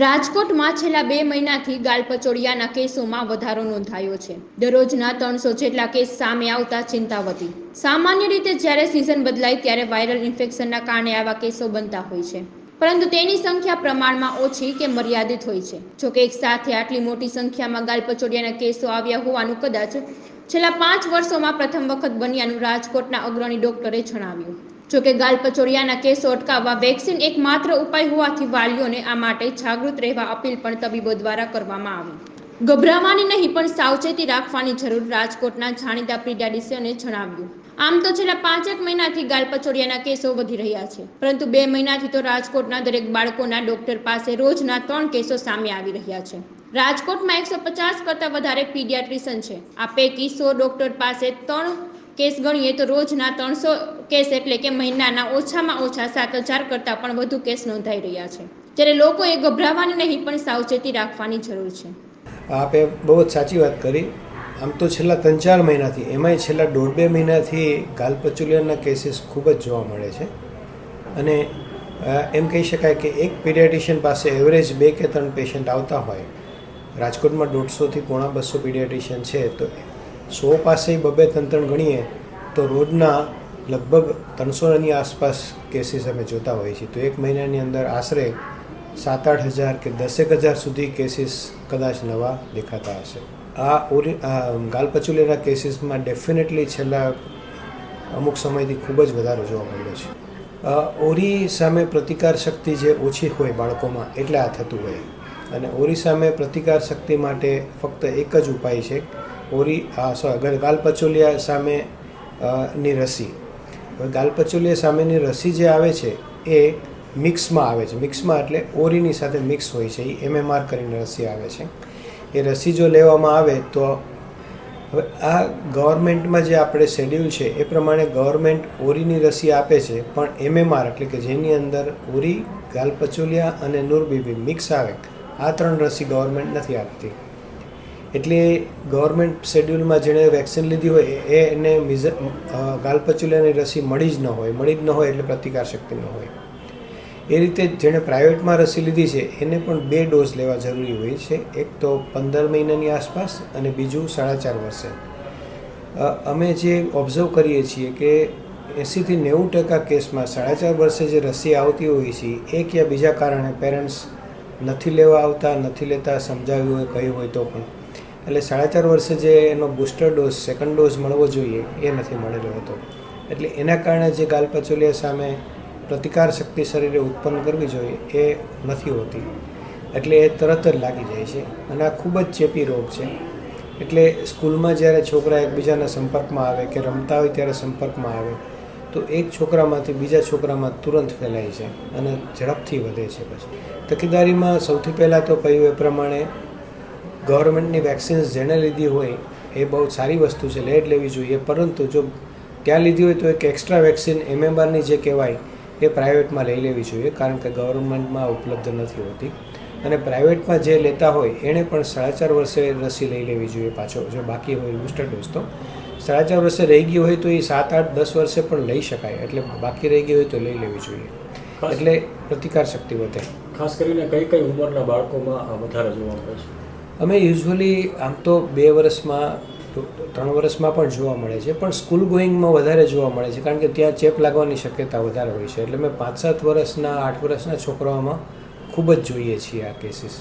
રાજકોટમાં છેલ્લા બે મહિનાથી ગાલપચોડિયાના કેસોમાં વધારો નોંધાયો છે. દરરોજના ત્રણસો જેટલા કેસ સામે આવતા ચિંતા વધી સામાન્ય રીતે જ્યારે સિઝન બદલાય ત્યારે વાયરલ ઇન્ફેક્શનના કારણે આવા કેસો બનતા હોય છે. પરંતુ તેની સંખ્યા પ્રમાણમાં ઓછી કે મર્યાદિત હોય છે. જોકે એક સાથે આટલી મોટી સંખ્યામાં ગાલપચોડિયાના કેસો આવ્યા હોવાનું કદાચ છેલ્લા પાંચ વર્ષોમાં પ્રથમ વખત બન્યાનું રાજકોટના અગ્રણી ડોક્ટરે જણાવ્યું. જોકે ગાલપચોડિયાના કેસો અટકાવવા વેક્સિન એકમાત્ર ઉપાય હોવાથી વાલીઓને આ માટે જાગૃત રહેવા અપીલ પણ તબીબો દ્વારા કરવામાં આવી. ગભરાવાની નહીં, પણ સાવચેતી રાખવાની જરૂર રાજકોટના જાણીતા પીડિયાડિશિયને જણાવ્યું. આમ તો છેલ્લા પાંચેક મહિનાથી ગાલપચોડિયાના કેસો વધી રહ્યા છે. પરંતુ બે મહિનાથી તો રાજકોટના દરેક બાળકોના ડોક્ટર પાસે રોજના ત્રણ કેસો સામે આવી રહ્યા છે. રાજકોટમાં એકસો પચાસ કરતાં વધારે પીડિયાટ્રિશન છે. આ પૈકી સો ડોક્ટર પાસે ત્રણ કેસ ગણીએ તો રોજના ત્રણસો કેસ એટલે કે મહિનાના ઓછામાં ઓછા સાત હજાર કરતાં પણ વધુ કેસ નોંધાઈ રહ્યા છે. ત્યારે લોકોએ ગભરાવાની નહીં, પણ સાવચેતી રાખવાની જરૂર છે. આપે બહુ જ સાચી વાત કરી. આમ તો છેલ્લા ત્રણ ચાર મહિનાથી, એમાંય છેલ્લા દોઢ બે મહિનાથી ગાલપચુલિયાના કેસીસ ખૂબ જ જોવા મળે છે. અને એમ કહી શકાય કે એક પીડિયાટિશિયન પાસે એવરેજ બે કે ત્રણ પેશન્ટ આવતા હોય, રાજકોટમાં દોઢસોથી પોણા બસો પીડિયાટિશિયન છે, તો સો પાસે બબે ત્રણ ત્રણ ગણીએ તો રોજના લગભગ ત્રણસોની આસપાસ કેસીસ અમે જોતા હોઈએ છીએ. તો એક મહિનાની અંદર આશરે સાત આઠ હજાર કે દસેક હજાર સુધી કેસીસ કદાચ નવા દેખાતા હશે. આ ઓરી ગાલપચુલેના કેસીસમાં ડેફિનેટલી છેલ્લા અમુક સમયથી ખૂબ જ વધારો જોવા મળ્યો છે. ઓરી સામે પ્રતિકાર શક્તિ જે ઓછી હોય બાળકોમાં, એટલે આ થતું હોય. અને ઓરી સામે પ્રતિકાર શક્તિ માટે ફક્ત એક જ ઉપાય છે ઓરી સોરી સો- ગાલપચોલિયા સામે ની રસી. હવે ગાલપચોલિયા સામેની રસી જે આવે છે, એ મિક્સમાં આવે છે. મિક્સમાં એટલે ઓરીની સાથે મિક્સ હોય છે. એ એમએમઆર કરીને રસી આવે છે. એ રસી જો લેવામાં આવે તો હવે આ ગવર્મેન્ટમાં જે આપણે શેડ્યુલ છે, એ પ્રમાણે ગવર્મેન્ટ ઓરીની રસી આપે છે, પણ એમએમઆર એટલે કે જેની અંદર ઓરી, ગાલપચોલિયા અને નુરબીબી મિક્સ આવે, આ ત્રણ રસી ગવર્મેન્ટ નથી આપતી. એટલે ગવર્મેન્ટ શેડ્યુલમાં જેણે વેક્સિન લીધી હોય, એ એને મિઝ ગાલપચુલિયાની રસી મળી જ ન હોય, મળી જ ન હોય એટલે પ્રતિકાર શક્તિ ન હોય. એ રીતે જેણે પ્રાઇવેટમાં રસી લીધી છે, એને પણ બે ડોઝ લેવા જરૂરી હોય છે. એક તો પંદર મહિનાની આસપાસ અને બીજું સાડા ચાર વર્ષે. અમે જે ઓબ્ઝર્વ કરીએ છીએ કે એંસીથી નેવું ટકા કેસમાં સાડા ચાર વર્ષે જે રસી આવતી હોય છે એક યા બીજા કારણે પેરેન્ટ્સ નથી લેવા આવતા, નથી લેતા સમજાવ્યું હોય, કહ્યું હોય તો પણ. એટલે સાડા ચાર વર્ષે જે એનો બૂસ્ટર ડોઝ સેકન્ડ ડોઝ મળવો જોઈએ, એ નથી મળેલો હતો. એટલે એના કારણે જે ગાલપચોલિયા સામે પ્રતિકાર શક્તિ શરીરે ઉત્પન્ન કરવી જોઈએ, એ નથી હોતી. એટલે એ તરત જ લાગી જાય છે અને આ ખૂબ જ ચેપી રોગ છે. એટલે સ્કૂલમાં જ્યારે છોકરા એકબીજાના સંપર્કમાં આવે કે રમતા હોય ત્યારે સંપર્કમાં આવે, તો એક છોકરામાંથી બીજા છોકરામાં તુરંત ફેલાય છે અને ઝડપથી વધે છે પછી. તકેદારીમાં સૌથી પહેલાં તો કહ્યું એ પ્રમાણે ગવર્મેન્ટની વેક્સિન્સ જેણે લીધી હોય એ બહુ સારી વસ્તુ છે લેટ લેવી જોઈએ. પરંતુ જો ત્યાં લીધી હોય તો એક એક્સ્ટ્રા વેક્સિન એમએમઆરની જે કહેવાય એ પ્રાઇવેટમાં લઈ લેવી જોઈએ કારણ કે ગવર્મેન્ટમાં ઉપલબ્ધ નથી હોતી. અને પ્રાઇવેટમાં જે લેતા હોય એણે પણ સાડા ચાર વર્ષે રસી લઈ લેવી જોઈએ પાછો જો બાકી હોય બુસ્ટર ડોઝ તો. સાડા ચાર વર્ષે રહી ગઈ હોય તો એ સાત આઠ દસ વર્ષે પણ લઈ શકાય એટલે બાકી રહી ગઈ હોય તો લઈ લેવી જોઈએ. એટલે પ્રતિકાર શક્તિ વધે. ખાસ કરીને કઈ કઈ ઉંમરના બાળકોમાં વધારે જોવા મળે છે? અમે યુઝ્યુઅલી આમ તો બે વર્ષમાં ત્રણ વર્ષમાં પણ જોવા મળે છે, પણ સ્કૂલ ગોઈંગમાં વધારે જોવા મળે છે, કારણ કે ત્યાં ચેપ લાગવાની શક્યતા વધારે હોય છે. એટલે મેં પાંચ સાત વર્ષના આઠ વર્ષના છોકરાઓમાં ખૂબ જ જોઈએ છીએ આ કેસીસ